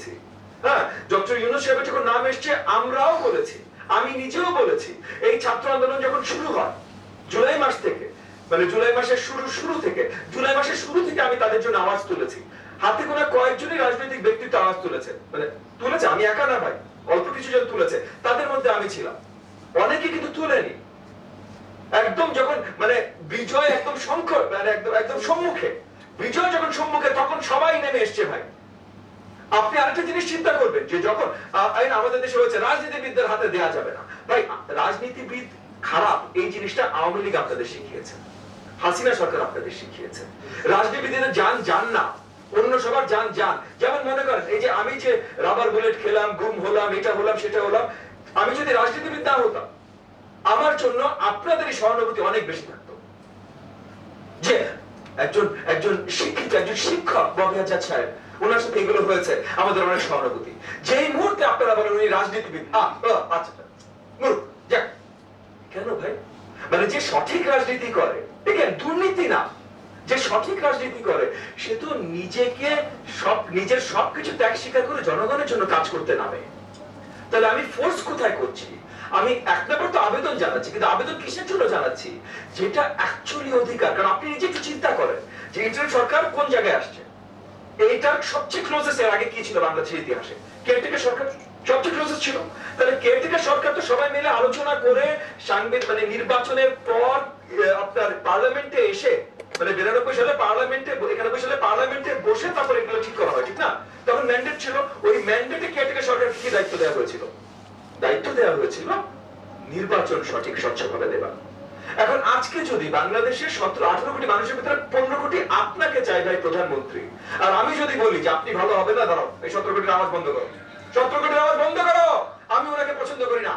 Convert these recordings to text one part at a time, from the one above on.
দিয়েছি হ্যাঁ ডক্টর ইউনুস সাহেবের যখন নাম এসছে, আমরাও বলেছি, আমি নিজেও বলেছি। এই ছাত্র আন্দোলন যখন শুরু হয়, জুলাই মাস থেকে মানে জুলাই মাসের শুরু শুরু থেকে, জুলাই মাসের শুরু থেকে আমি তাদের জন্য আওয়াজ তুলেছি। হাতে গোনা কয়েকজনই রাজনৈতিক ব্যক্তিত্ব আওয়াজ তুলেছে। মানে তুলেছে, আমি একা না ভাই, অল্প কিছু জন তুলেছে। তাদের মধ্যে আমি ছিলাম। অনেকে কিন্তু তুলেনি। একদম যখন মানে বিজয় একদম সংকট মানে একদম একদম সম্মুখে। বিজয় যখন সম্মুখে, তখন সবাই নেমে এসছে ভাই। আপনি আরেকটা জিনিস চিন্তা করবেন যে যখন আইন আমাদের দেশে হয়েছে রাজনীতিবিদদের হাতে দেওয়া যাবে না। ভাই, রাজনীতিবিদ খারাপ, এই জিনিসটা আওয়ামী লীগ আপনাদের শিখিয়েছে। হাসিনা সরকার আপনাদের শিখিয়েছে। রাজনীতিবিদের যান যান না। অন্য সবার যান যান। যেমন মনে করেন, এই যে আমি যে রাবার বুলেট খেলাম গুম হলাম, এটা হলাম, সেটা হলাম, আমি যদি রাজনীতিবিদ না হতাম, আমার জন্য আপনাদেরই সহানুভূতি অনেক বেশি থাকতো। যে একজন একজন শিক্ষিত, একজন শিক্ষক ববিয়া সাহেব ওনার সাথে এগুলো হয়েছে। আমাদের অনেক সহানুভূতি। যেই মুহূর্তে আপনারা বলেন উনি রাজনীতিবিদ আচ্ছা আচ্ছা। কেন ভাই? মানে যে সঠিক রাজনীতি করে দেখেন দুর্নীতি না। যে সঠিক রাজনীতি করে, সে তো নিজেকে সব, নিজের সবকিছু ত্যাগ স্বীকার করে জনগণের জন্য কাজ করতে নামে। তাহলে আমি ফোর্স কোথায় করছি? আমি এক নম্বর তো আবেদন জানাচ্ছি, কিন্তু আবেদন কিসের জন্য জানাচ্ছি? যেটা অ্যাকচুয়ালি অধিকার। কারণ আপনি নিজে একটু চিন্তা করেন, যে ইন্টারনেট সরকার কোন জায়গায় আসছে? এইটার সবচেয়ে ক্লোজেস্ট এর আগে কি ছিল বাংলাদেশের ইতিহাসে? কেয়ারটেকার সরকার? সবচেয়ে ক্লোজেস্ট ছিল। তাহলে কেয়ারটেকার সরকার তো সবাই মিলে আলোচনা করে সাংবিধানিক মানে নির্বাচনের পর আপনার পার্লামেন্টে এসে মানে বিরানব্বই সালে পার্লামেন্টে একানব্বই সালে পার্লামেন্টে বসে তারপর এগুলো ঠিক করা হয়, ঠিক না? তখন ম্যান্ডেট ছিল, ওই ম্যান্ডেটে কেয়ারটেকার সরকারকে কি দায়িত্ব দেওয়া হয়েছিল? দায়িত্ব দেওয়া হয়েছিল নির্বাচন সঠিক স্বচ্ছভাবে দেওয়া। এখন আজকে যদি বাংলাদেশের সতেরো, আঠারো কোটি মানুষের ভিতরে পনেরো কোটি আপনাকে চাই ভাই প্রধানমন্ত্রী, আর আমি যদি বলি যে আপনি ভালো হবে না, দাঁড়াও, এই সতেরো কোটির আওয়াজ বন্ধ করো। সতেরো কোটির আওয়াজ বন্ধ করো! আমি ওনাকে পছন্দ করি না।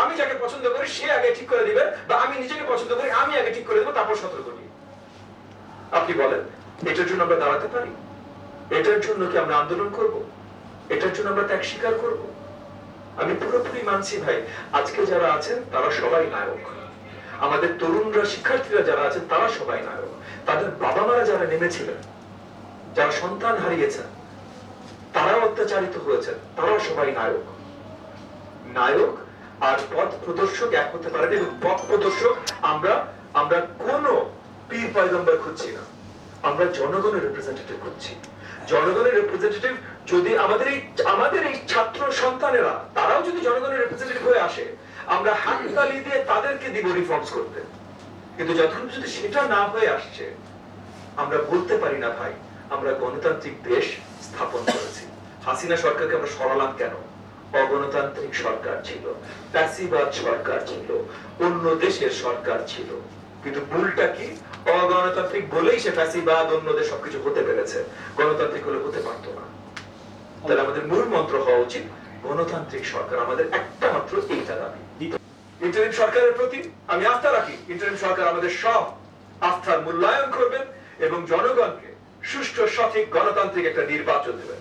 আমি যাকে পছন্দ করি, সে আগে ঠিক করে দিবে, বা আমি নিজেকে পছন্দ করি, আমি আগে ঠিক করে দেবো, তারপর সতেরো কোটি। আপনি বলেন, এটার জন্য আমরা দাঁড়াতে পারি? এটার জন্য কি আমরা আন্দোলন করব? এটার জন্য আমরা ত্যাগ স্বীকার করব? আমি পুরোপুরি মানছি ভাই, আজকে যারা আছেন, তারা সবাই নায়ক। আমাদের তরুণরা, শিক্ষার্থীরা যারা আছেন তারা সবাই নায়ক। তাদের বাবা মারা যারা নেমেছিলেন, যারা সন্তান হারিয়েছেন, তারাও অত্যাচারিত হয়েছেন, তারাও সবাই নায়ক। নায়ক আর পথ প্রদর্শক এক হতে পারে এবং পথ প্রদর্শক আমরা আমরা কোন পীর পয়গম্বর খুঁজছি না। আমরা জনগণের রিপ্রেজেন্টেটিভ খুঁজছি। জনগণের রিপ্রেজেন্টেটিভ যদি আমাদের এই আমাদের এই ছাত্র সন্তানেরা, তারাও যদি জনগণের রিপ্রেজেন্টেটিভ হয়ে আসে, আমরা হাত তালি দিয়ে তাদেরকে দিব রিফর্মস করতে। কিন্তু যতক্ষণ যদি সেটা না হয়ে আসছে, আমরা বলতে পারি না ভাই, আমরা গণতান্ত্রিক দেশ স্থাপন করেছি। হাসিনা সরকারকে আমরা সরালাম কেন? অগণতান্ত্রিক সরকার ছিল, প্যাসিবাদ সরকার ছিল, অন্য দেশের সরকার ছিল। কিন্তু ভুলটা কি? অগণতান্ত্রিক বলেই সে প্যাসিবাদ, অন্য দেশ সবকিছু হতে পেরেছে। গণতান্ত্রিক হলে হতে পারতো না। তাহলে আমাদের মূল মন্ত্র হওয়া উচিত, গণতান্ত্রিক সরকার আমাদের একটা মাত্র এইটা দাবি। ইন্টারিম সরকারের প্রতি আমি আস্থা রাখি ইন্টারিম সরকার আমাদের সব আস্থার মূল্যায়ন করবেন এবং জনগণকে সুষ্ঠু সঠিক গণতান্ত্রিক একটা নির্বাচন দেবেন।